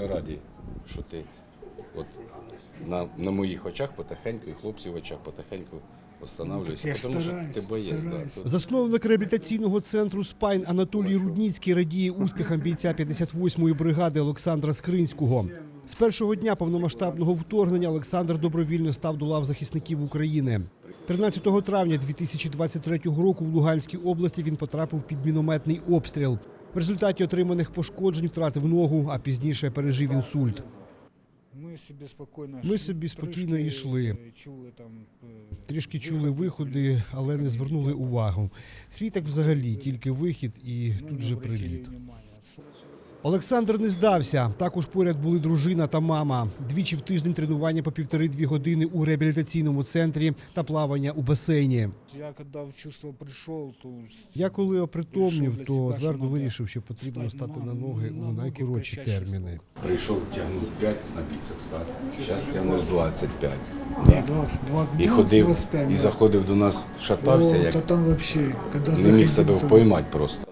дуже раді, що ти от на, на моїх очах потихеньку, і хлопців в очах потихеньку встановлюєшся. Ну, тому що ти боєць. Да. Тут Засновник реабілітаційного центру Спайн Анатолій Рудніцький радіє успіхам бійця 58-ї бригади Олександра Скринського. З першого дня повномасштабного вторгнення Олександр добровільно став до лав захисників України. 13 травня 2023 року в Луганській області він потрапив під мінометний обстріл. В результаті отриманих пошкоджень втратив ногу, а пізніше пережив інсульт. Ми собі спокійно, йшли. Чули там е, Трішки чули виходи, але не звернули увагу. Світок взагалі тільки вихід і ну, тут же приліт. Олександр не здався. Також поряд були дружина та мама. Двічі в тиждень тренування по півтори-дві години у реабілітаційному центрі та плавання у басейні. Я коли в чувство прийшов, то Я коли опритомнів, то твердо вирішив, що потрібно стати на- ноги у найкоротші терміни. прийшов, тягнув 5 на біцепс, так? Зараз тягнув 25. Ні, 20, 20, І ходив, 25, і заходив до нас, шатався, як та там вообще, не міг себе впоймати просто.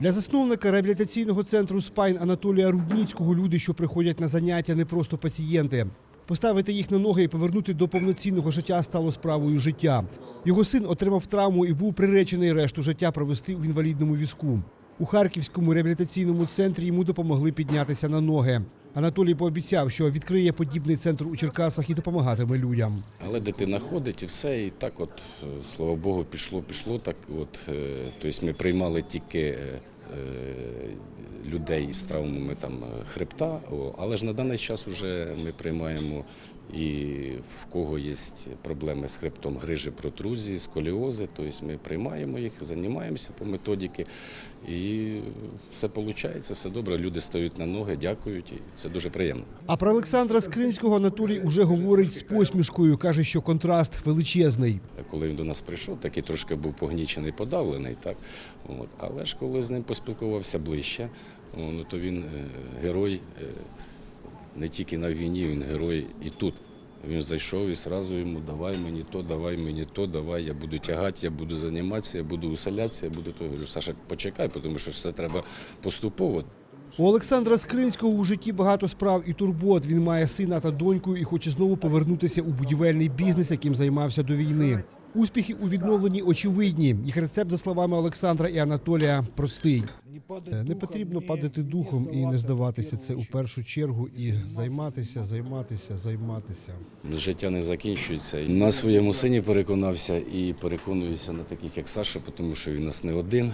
Для засновника реабілітаційного центру Спайн Анатолія Рудніцького люди, що приходять на заняття, не просто пацієнти. Поставити їх на ноги і повернути до повноцінного життя стало справою життя. Його син отримав травму і був приречений решту життя провести в інвалідному візку. У Харківському реабілітаційному центрі йому допомогли піднятися на ноги. Анатолій пообіцяв, що відкриє подібний центр у Черкасах і допомагатиме людям. Але дитина ходить і все, і так, от, е, слава Богу, пішло, пішло. Так, от, е, тобто ми приймали тільки е, людей з травмами там, хребта, але ж на даний час вже ми приймаємо і в кого є проблеми з хребтом грижі, протрузії, сколіози. Тобто ми приймаємо їх, займаємося по методіки. І все виходить, все добре. Люди стають на ноги, дякують, і це дуже приємно. А про Олександра Скринського Анатолій уже говорить з посмішкою. каже, що контраст величезний. Коли він до нас прийшов, такий трошки був погнічений, подавлений, так от. Але ж коли з ним поспілкувався ближче, ну то він е, герой е, не тільки на війні, він герой і тут. Він зайшов і одразу йому давай мені то, давай мені то, давай, я буду тягати, я буду займатися, я буду уселятися, я буду то. Я говорю, Саша, почекай, тому що все треба поступово. У Олександра Скринського у житті багато справ і турбот. Він має сина та доньку і хоче знову повернутися у будівельний бізнес, яким займався до війни. Успіхи у відновленні очевидні. Їх рецепт, за словами Олександра і Анатолія, простий. Не, Е, Не потрібно падати духом і не здаватися. Це у першу першу чергу і займатися, займатися, займатися. Життя не закінчується. На своєму сині переконався і переконуюся на таких, як Саша, тому що він нас не один.